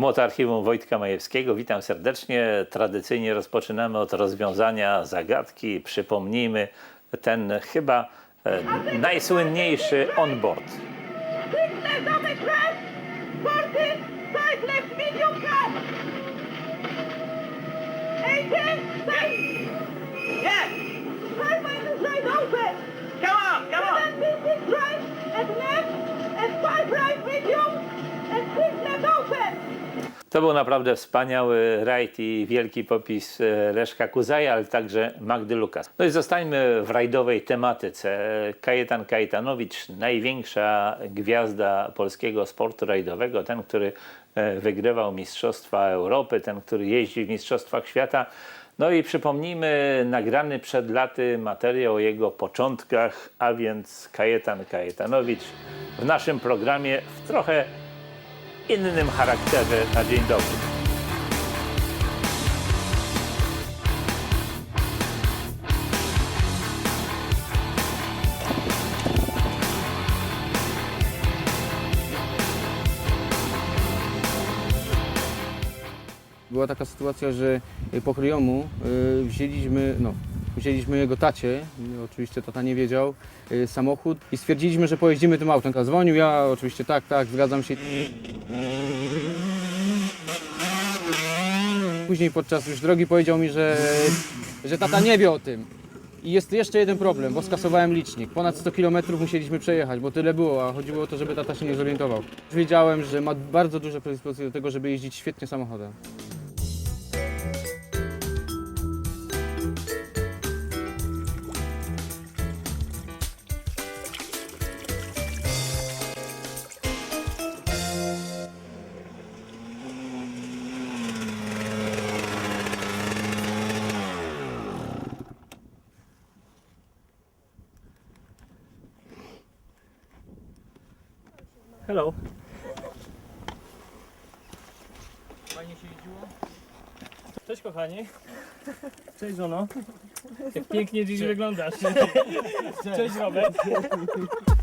Młot Archiwum Wojtka Majewskiego. Witam serdecznie. Tradycyjnie rozpoczynamy od rozwiązania zagadki. Przypomnijmy ten chyba e, najsłynniejszy onboard. Come on, come on! And left and five right medium and six left open. To był naprawdę wspaniały rajd i wielki popis e, Leszka Kuzaja, ale także Magdy Lukas. No i zostańmy w rajdowej tematyce. Kajetan Kajetanowicz, największa gwiazda polskiego sportu rajdowego, ten, który e, wygrywał Mistrzostwa Europy, ten, który jeździ w Mistrzostwach Świata. No i przypomnijmy nagrany przed laty materiał o jego początkach, a więc Kajetan Kajetanowicz w naszym programie w trochę innym charakterze na dzień dobry. Była taka sytuacja, że y, po kryjomu y, wzięliśmy, no, wzięliśmy jego tacie, oczywiście tata nie wiedział, y, samochód i stwierdziliśmy, że pojeździmy tym autem. Zadzwonił, ja oczywiście tak, tak, zgadzam się. Później podczas już drogi powiedział mi, że, że tata nie wie o tym. I jest jeszcze jeden problem, bo skasowałem licznik. Ponad 100 km musieliśmy przejechać, bo tyle było, a chodziło o to, żeby tata się nie zorientował. Wiedziałem, że ma bardzo duże predyspozycje do tego, żeby jeździć świetnie samochodem. Hello. Fajnie się jeździło? Cześć kochani. Cześć żono. Jak pięknie dziś wyglądasz. Cześć Robert.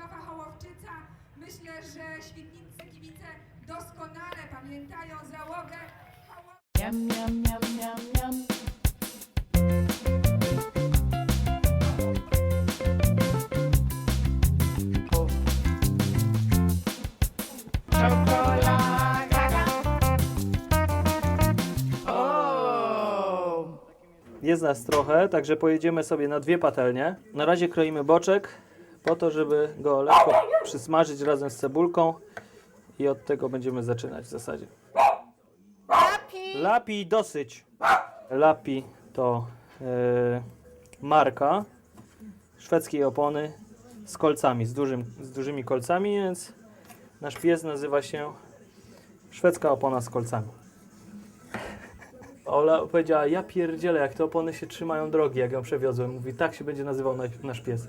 Krzysztofa Hołowczyca. Myślę, że świetnicy kibice doskonale pamiętają załogę Hołow- Jest nas trochę, także pojedziemy sobie na dwie patelnie. Na razie kroimy boczek po to, żeby go lekko przysmażyć razem z cebulką i od tego będziemy zaczynać w zasadzie. Lapi dosyć. Lapi to e, marka szwedzkiej opony z kolcami, z, dużym, z dużymi kolcami, więc nasz pies nazywa się szwedzka opona z kolcami. Ola powiedziała, ja pierdzielę, jak te opony się trzymają drogi, jak ją przewiozłem. Mówi, tak się będzie nazywał nasz, nasz pies.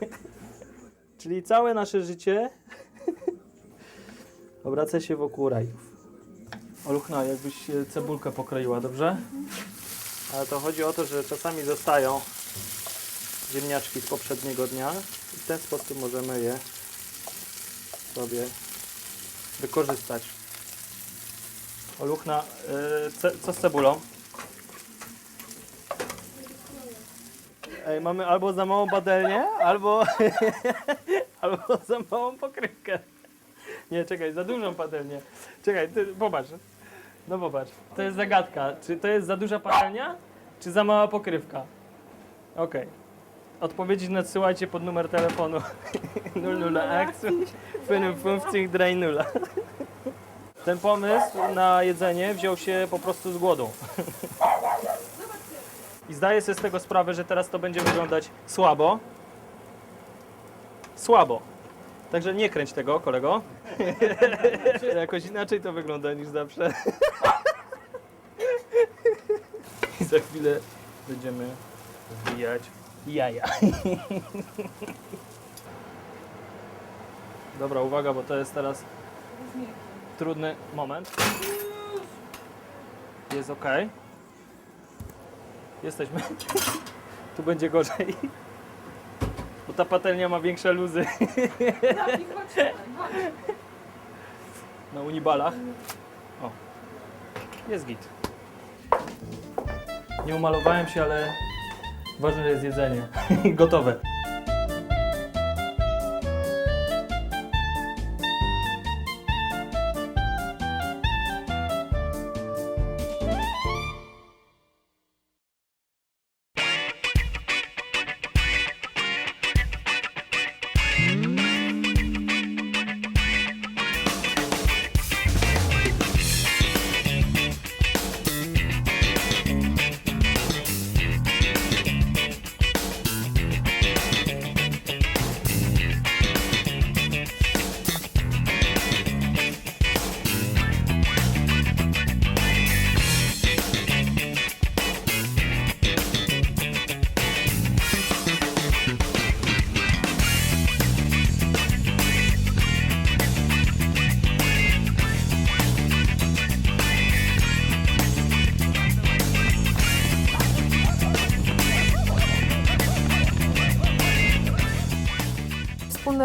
Czyli całe nasze życie obraca się wokół rajów. Oluchna, jakbyś cebulkę pokroiła, dobrze? Ale to chodzi o to, że czasami zostają ziemniaczki z poprzedniego dnia i w ten sposób możemy je sobie wykorzystać. Oluchna, y, co z cebulą? Ej, mamy albo za małą badelnię, albo, albo za małą pokrywkę. Nie, czekaj, za dużą patelnię. Czekaj, ty, popatrz. No popatrz, to jest zagadka. Czy to jest za duża patelnia, czy za mała pokrywka? Okej. Odpowiedzi nadsyłajcie pod numer telefonu 00 akcji 55 30. Ten pomysł na jedzenie wziął się po prostu z głodu. I zdaję sobie z tego sprawę, że teraz to będzie wyglądać słabo. Słabo. Także nie kręć tego, kolego. Jakoś inaczej to wygląda niż zawsze. I za chwilę będziemy wbijać jaja. Dobra, uwaga, bo to jest teraz trudny moment. Jest ok. Jesteśmy. Tu będzie gorzej. Bo ta patelnia ma większe luzy. Na unibalach. O. Jest git. Nie umalowałem się, ale ważne jest jedzenie. Gotowe.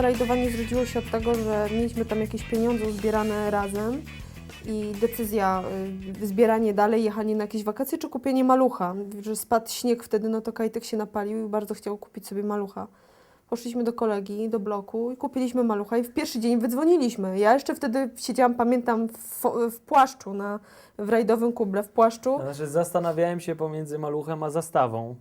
Rajdowanie zrodziło się od tego, że mieliśmy tam jakieś pieniądze uzbierane razem i decyzja, y, zbieranie dalej, jechanie na jakieś wakacje czy kupienie malucha. Że spadł śnieg wtedy, no to Kajtek się napalił i bardzo chciał kupić sobie malucha. Poszliśmy do kolegi, do bloku i kupiliśmy malucha i w pierwszy dzień wydzwoniliśmy. Ja jeszcze wtedy siedziałam, pamiętam, w, w płaszczu, na, w rajdowym kuble, w płaszczu. Znaczy zastanawiałem się pomiędzy maluchem a zastawą.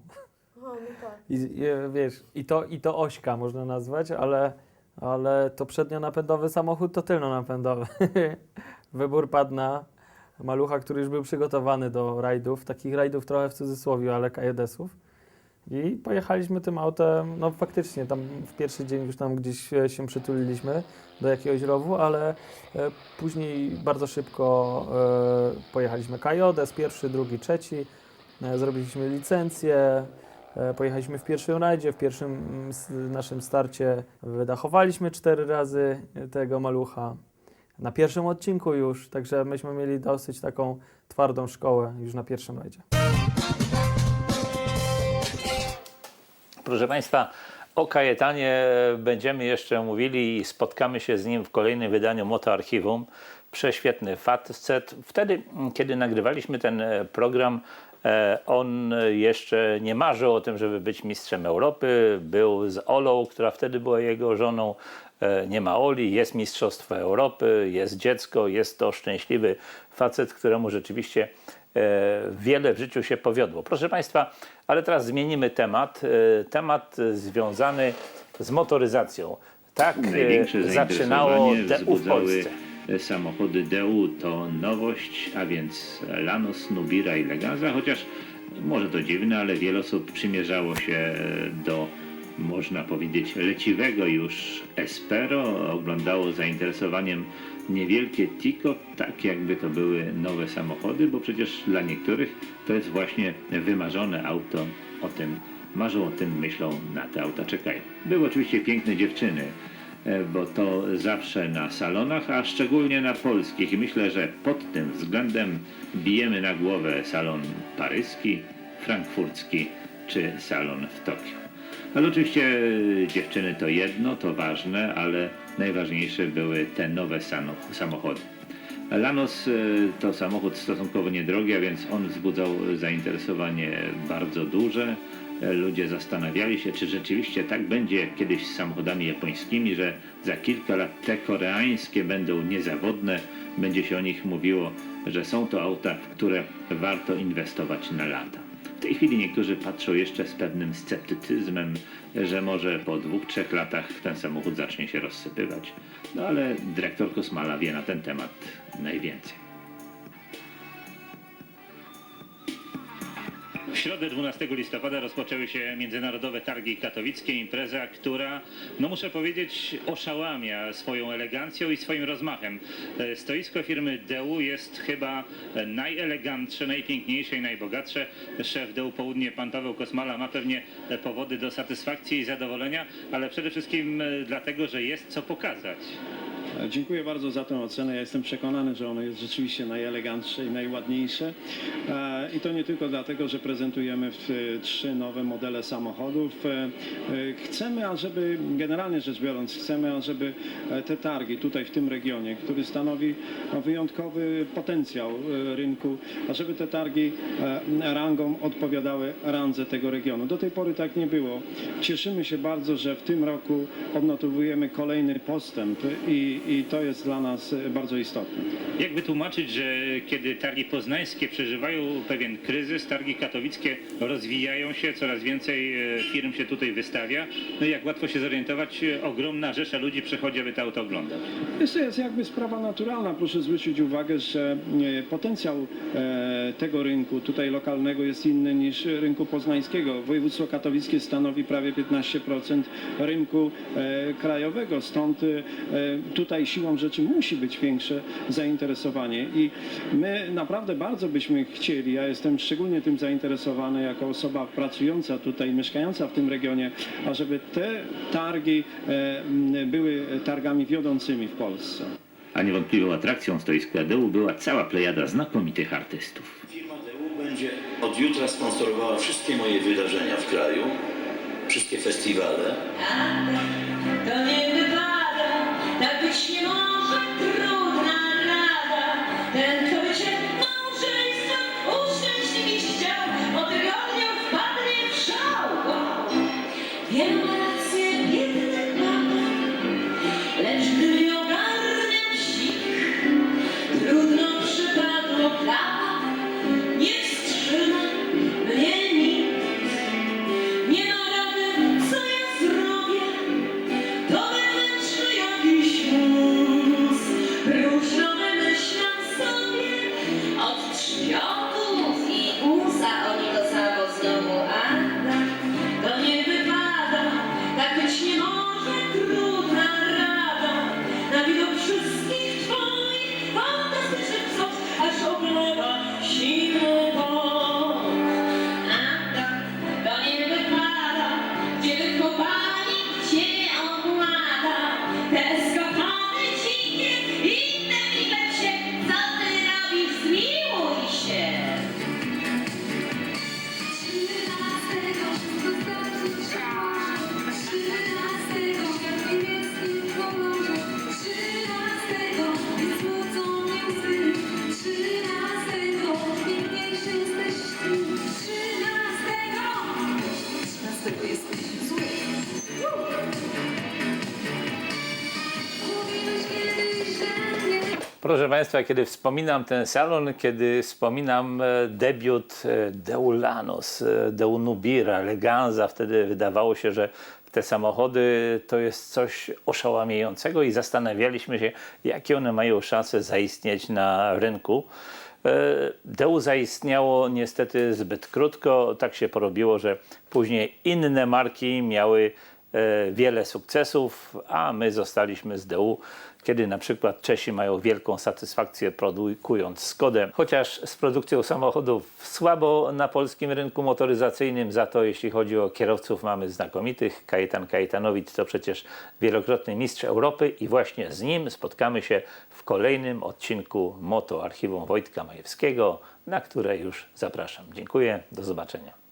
I, i wiesz, i to, i to ośka można nazwać, ale, ale to przednionapędowy samochód to tylnonapędowy. Wybór padł na malucha, który już był przygotowany do rajdów, takich rajdów trochę w cudzysłowie, ale kajedesów. I pojechaliśmy tym autem, no faktycznie tam w pierwszy dzień już tam gdzieś e, się przytuliliśmy do jakiegoś rowu, ale e, później bardzo szybko e, pojechaliśmy kajodes, pierwszy, drugi, trzeci, zrobiliśmy licencję, Pojechaliśmy w pierwszym rajdzie, w pierwszym mm, naszym starcie wydachowaliśmy cztery razy tego malucha. Na pierwszym odcinku już, także myśmy mieli dosyć taką twardą szkołę już na pierwszym rajdzie. Proszę Państwa, o Kajetanie będziemy jeszcze mówili i spotkamy się z nim w kolejnym wydaniu Moto Archiwum. Prześwietny facet. Wtedy, mm, kiedy nagrywaliśmy ten e, program, e, on jeszcze nie marzył o tym, żeby być mistrzem Europy. Był z Olą, która wtedy była jego żoną. E, Nie ma Oli, jest Mistrzostwo Europy, jest dziecko, jest to szczęśliwy facet, któremu rzeczywiście e, wiele w życiu się powiodło. Proszę Państwa, ale teraz zmienimy temat. E, Temat e, związany z motoryzacją. Tak e, zaczynało DU w Polsce. Samochody DU. To nowość, a więc Lanos, Nubira i Legaza, chociaż może to dziwne, ale wiele osób przymierzało się do, można powiedzieć, leciwego już Espero, oglądało zainteresowaniem niewielkie Tico, tak jakby to były nowe samochody, bo przecież dla niektórych to jest właśnie wymarzone auto, o tym marzą, o tym myślą, na te auta czekają. Były oczywiście piękne dziewczyny, bo to zawsze na salonach, a szczególnie na polskich. I myślę, że pod tym względem bijemy na głowę salon paryski, frankfurcki czy salon w Tokio. Ale oczywiście e, dziewczyny to jedno, to ważne, ale najważniejsze były te nowe samochody. Lanos e, to samochód stosunkowo niedrogi, a więc on wzbudzał zainteresowanie bardzo duże. Ludzie zastanawiali się, czy rzeczywiście tak będzie kiedyś z samochodami japońskimi, że za kilka lat te koreańskie będą niezawodne. Będzie się o nich mówiło, że są to auta, w które warto inwestować na lata. W tej chwili niektórzy patrzą jeszcze z pewnym sceptycyzmem, że może po dwóch, trzech latach ten samochód zacznie się rozsypywać. No ale dyrektor Kosmala wie na ten temat najwięcej. W środę 12 listopada rozpoczęły się Międzynarodowe Targi Katowickie, impreza, która, no muszę powiedzieć, oszałamia swoją elegancją i swoim rozmachem. E, Stoisko firmy Deu jest chyba najelegantsze, najpiękniejsze i najbogatsze. Szef Deu Południe, pan Paweł Kosmala, ma pewnie e, powody do satysfakcji i zadowolenia, ale przede wszystkim e, dlatego, że jest co pokazać. Dziękuję bardzo za tę ocenę. Ja jestem przekonany, że ono jest rzeczywiście najelegantsze i najładniejsze. E, I to nie tylko dlatego, że prezentujemy e, trzy nowe modele samochodów. E, Chcemy, ażeby, generalnie rzecz biorąc, chcemy, ażeby te targi tutaj w tym regionie, który stanowi no, wyjątkowy potencjał rynku, ażeby te targi rangą odpowiadały randze tego regionu. Do tej pory tak nie było. Cieszymy się bardzo, że w tym roku odnotowujemy kolejny postęp i, i to jest dla nas e, bardzo istotne. Jak wytłumaczyć, że kiedy targi poznańskie przeżywają pewien kryzys, targi katowickie rozwijają się, coraz więcej e, firm się tutaj wystawia, no i jak łatwo się zorientować, e, ogromna rzesza ludzi przychodzi, aby to auto oglądać. Jest to jest jakby sprawa naturalna. Proszę zwrócić uwagę, że potencjał tego rynku tutaj lokalnego jest inny niż rynku poznańskiego. Województwo katowickie stanowi prawie 15% rynku krajowego, stąd e, tutaj siłą rzeczy musi być większe zainteresowanie i my naprawdę bardzo byśmy chcieli, ja jestem szczególnie tym zainteresowany jako osoba pracująca tutaj, mieszkająca w tym regionie, ażeby te targi e, były targami wiodącymi w Polsce. A niewątpliwą atrakcją stoiska Deu była cała plejada znakomitych artystów. Firma DU będzie od jutra sponsorowała wszystkie moje wydarzenia w kraju, wszystkie festiwale. To nie być nie może, trudna rada. Ten, kto by uszczęśliwić chciał, po tygodniu wpadnie w szał. Proszę Państwa, kiedy wspominam ten salon, kiedy wspominam e, debiut e, Deulanos, e, Deunubira, Leganza, wtedy wydawało się, że te samochody to jest coś oszałamiającego i zastanawialiśmy się, jakie one mają szanse zaistnieć na rynku. Deu zaistniało niestety zbyt krótko. Tak się porobiło, że później inne marki miały wiele sukcesów, a my zostaliśmy z Deu, kiedy na przykład Czesi mają wielką satysfakcję produkując Skodę. Chociaż z produkcją samochodów słabo na polskim rynku motoryzacyjnym, za to jeśli chodzi o kierowców mamy znakomitych. Kajetan Kajetanowicz to przecież wielokrotny mistrz Europy i właśnie z nim spotkamy się w kolejnym odcinku Moto Archiwum Wojtka Majewskiego, na które już zapraszam. Dziękuję, do zobaczenia.